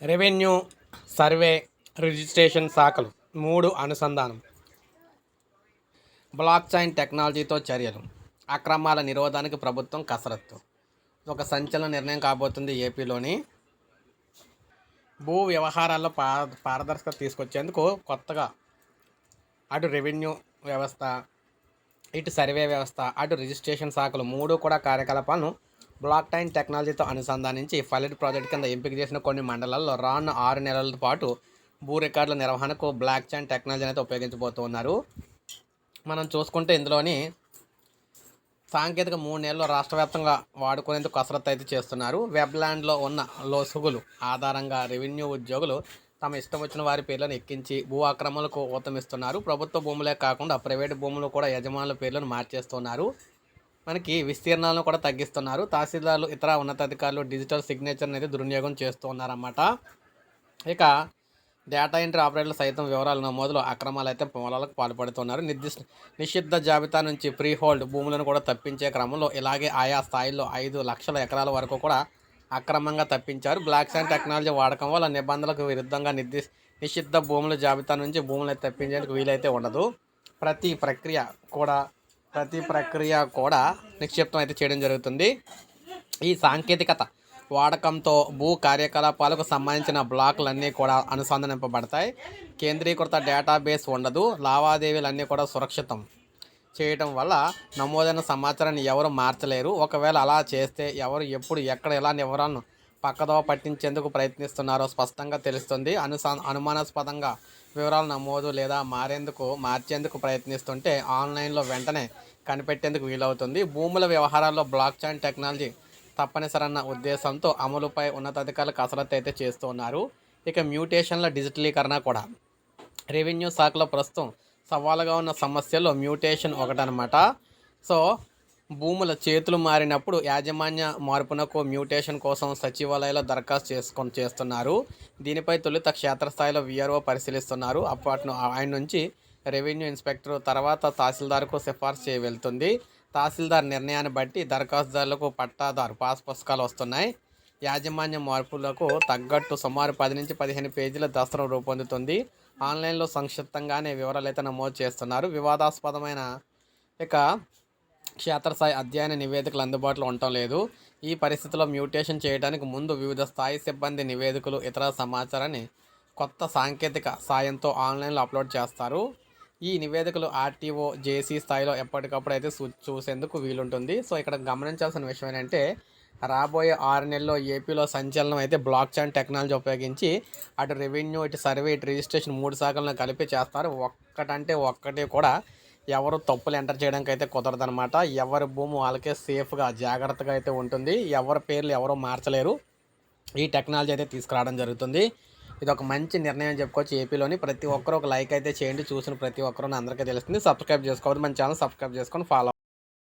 Revenue survey registration శాఖలు. మూడు అనుసంధానం. బ్లాక్ చైన్ టెక్నాలజీతో చర్యలు. అక్రమాల నిరోధానికి ప్రభుత్వం కసరత్తు. ఒక సంచలన నిర్ణయం కాబోతుంది ఏపీలోని భూ వ్యవహారాల్లో పారదర్శకత తీసుకొచ్చేందుకు కొత్తగా అటు రెవెన్యూ వ్యవస్థ ఇటు సర్వే వ్యవస్థ అటు రిజిస్ట్రేషన్ శాఖలు మూడు కూడా కార్యకలాపాలను బ్లాక్ టైన్ టెక్నాలజీతో అనుసంధానించి పైలట్ ప్రాజెక్ట్ కింద ఎంపిక చేసిన కొన్ని మండలాల్లో రాను ఆరు నెలల పాటు భూ రికార్డుల నిర్వహణకు బ్లాక్ చైన్ టెక్నాలజీ అయితే ఉపయోగించబోతున్నారు. మనం చూసుకుంటే ఇందులోని సాంకేతిక మూడు నెలల్లో రాష్ట్ర వ్యాప్తంగా వాడుకునేందుకు కసరత్తు అయితే చేస్తున్నారు. వెబ్లాండ్లో ఉన్న లోసుగులు ఆధారంగా రెవెన్యూ ఉద్యోగులు తమ ఇష్టం వచ్చిన వారి పేర్లను ఎక్కించి భూ ఆక్రమణలకు ఊతమిస్తున్నారు. ప్రభుత్వ భూములే కాకుండా ప్రైవేట్ భూములు కూడా యజమానుల పేర్లను మార్చేస్తున్నారు. మనకి విస్తీర్ణాలను కూడా తగ్గిస్తున్నారు. తహసీల్దార్లు ఇతర ఉన్నతాధికారులు డిజిటల్ సిగ్నేచర్ అనేది దుర్వినియోగం చేస్తూ ఉన్నారన్నమాట. ఇక డేటా ఎంట్రీ ఆపరేటర్లు సైతం వివరాల నమోదులో అక్రమాలు అయితే పొలాలకు పాల్పడుతున్నారు. నిర్దిష్ట నిషిద్ధ జాబితా నుంచి ఫ్రీ హోల్డ్ భూములను కూడా తప్పించే క్రమంలో ఇలాగే ఆయా స్థాయిల్లో ఐదు లక్షల ఎకరాల వరకు కూడా అక్రమంగా తప్పించారు. బ్లాక్ సైన్ టెక్నాలజీ వాడకం వల్ల నిబంధనలకు విరుద్ధంగా నిర్ది నిషిద్ధ భూముల జాబితా నుంచి భూములను తప్పించేందుకు వీలైతే ఉండదు. ప్రతి ప్రక్రియ కూడా ప్రతి ప్రక్రియ కూడా నిక్షిప్తం అయితే చేయడం జరుగుతుంది. ఈ సాంకేతికత వాడకంతో భూ కార్యకలాపాలకు సంబంధించిన బ్లాక్లన్నీ కూడా అనుసంధానింపబడతాయి. కేంద్రీకృత డేటాబేస్ ఉండదు. లావాదేవీలన్నీ కూడా సురక్షితం చేయటం వల్ల నమోదైన సమాచారాన్ని ఎవరు మార్చలేరు. ఒకవేళ అలా చేస్తే ఎవరు ఎప్పుడు ఎక్కడ ఎలాంటి వివరాలను పక్కదోవ పట్టించేందుకు ప్రయత్నిస్తున్నారో స్పష్టంగా తెలుస్తుంది. అనుసా అనుమానాస్పదంగా వివరాల నమోదు లేదా మారేందుకు మార్చేందుకు ప్రయత్నిస్తుంటే ఆన్లైన్లో వెంటనే కనిపెట్టేందుకు వీలవుతుంది. భూముల వ్యవహారాల్లో బ్లాక్ చైన్ టెక్నాలజీ తప్పనిసరన్న ఉద్దేశంతో అమలుపై ఉన్నతాధికారులు కసరత్తు అయితే చేస్తున్నారు. ఇక మ్యూటేషన్ల డిజిటలీకరణ కూడా. రెవెన్యూ శాఖలో ప్రస్తుతం సవాలుగా ఉన్న సమస్యలో మ్యూటేషన్ ఒకటనమాట సో భూముల చేతులు మారినప్పుడు యాజమాన్య మార్పునకు మ్యూటేషన్ కోసం సచివాలయంలో దరఖాస్తు చేసుకొని చేస్తున్నారు. దీనిపై తొలుత క్షేత్రస్థాయిలో విఆర్ఓ పరిశీలిస్తున్నారు. అప్పట్ను ఆయన నుంచి రెవెన్యూ ఇన్స్పెక్టర్ తర్వాత తహసీల్దార్కు సిఫార్సు చేయ వెళ్తుంది. తహసీల్దార్ నిర్ణయాన్ని బట్టి దరఖాస్తుదారులకు పట్టాదారు పాస్ పుస్తకాలు వస్తున్నాయి. యాజమాన్య మార్పులకు తగ్గట్టు సుమారు పది నుంచి పదిహేను పేజీల దస్త్రం రూపొందుతుంది. ఆన్లైన్లో సంక్షిప్తంగానే వివరాలు అయితే నమోదు చేస్తున్నారు. వివాదాస్పదమైన ఇక క్షేత్రస్థాయి అధ్యయన నివేదికలు అందుబాటులో ఉండటం లేదు. ఈ పరిస్థితిలో మ్యూటేషన్ చేయడానికి ముందు వివిధ స్థాయి సిబ్బంది నివేదికలు ఇతర సమాచారాన్ని కొత్త సాంకేతిక సాయంతో ఆన్లైన్లో అప్లోడ్ చేస్తారు. ఈ నివేదికలు ఆర్టీఓ జేసీ స్థాయిలో ఎప్పటికప్పుడు అయితే చూ చూసేందుకు వీలుంటుంది. సో ఇక్కడ గమనించాల్సిన విషయం ఏంటంటే రాబోయే ఆరు నెలల్లో ఏపీలో సంచలనం అయితే బ్లాక్ చైన్ టెక్నాలజీ ఉపయోగించి అటు రెవెన్యూ ఇటు సర్వే ఇటు రిజిస్ట్రేషన్ మూడు శాఖలను కలిపి చేస్తారు. ఒక్కటంటే ఒక్కటి కూడా ఎవరు తప్పులు ఎంటర్ చేయడానికి అయితే కుదరదనమాట ఎవరి భూమి వాళ్ళకే సేఫ్గా జాగ్రత్తగా అయితే ఉంటుంది. ఎవరి పేర్లు ఎవరు మార్చలేరు. ఈ టెక్నాలజీ అయితే తీసుకురావడం జరుగుతుంది. ఇది ఒక మంచి నిర్ణయం చెప్పుకోవచ్చు ఏపీలోని. ప్రతి ఒక్కరు ఒక లైక్ అయితే చేయండి. చూసిన ప్రతి ఒక్కరు అందరికీ తెలుస్తుంది. సబ్స్క్రైబ్ చేసుకోవద్దు. మన ఛానల్ సబ్స్క్రైబ్ చేసుకొని ఫాలో